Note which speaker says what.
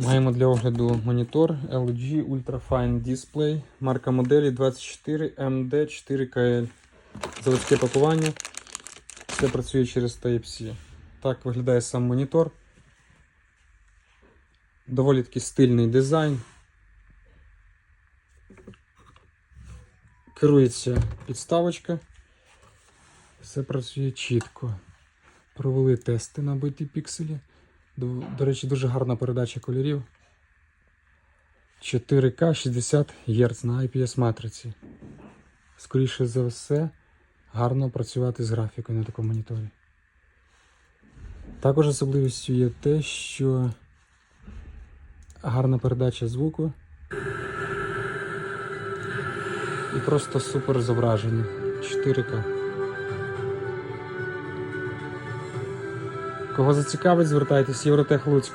Speaker 1: Маємо для огляду монітор LG Ultrafine Display, марка моделі 24MD4KL. Заводське пакування. Все працює через Type-C. Так виглядає сам монітор. Доволі такий стильний дизайн. Керується підставочка. Все працює чітко. Провели тести на биті пікселі. До, до речі, дуже гарна передача кольорів. 4К 60 Гц на IPS матриці. Скоріше за все, гарно працювати з графікою на такому моніторі. Також особливістю є те, що гарна передача звуку і просто супер зображення 4К. Кого зацікавить, звертайтесь Євротех Луцьк.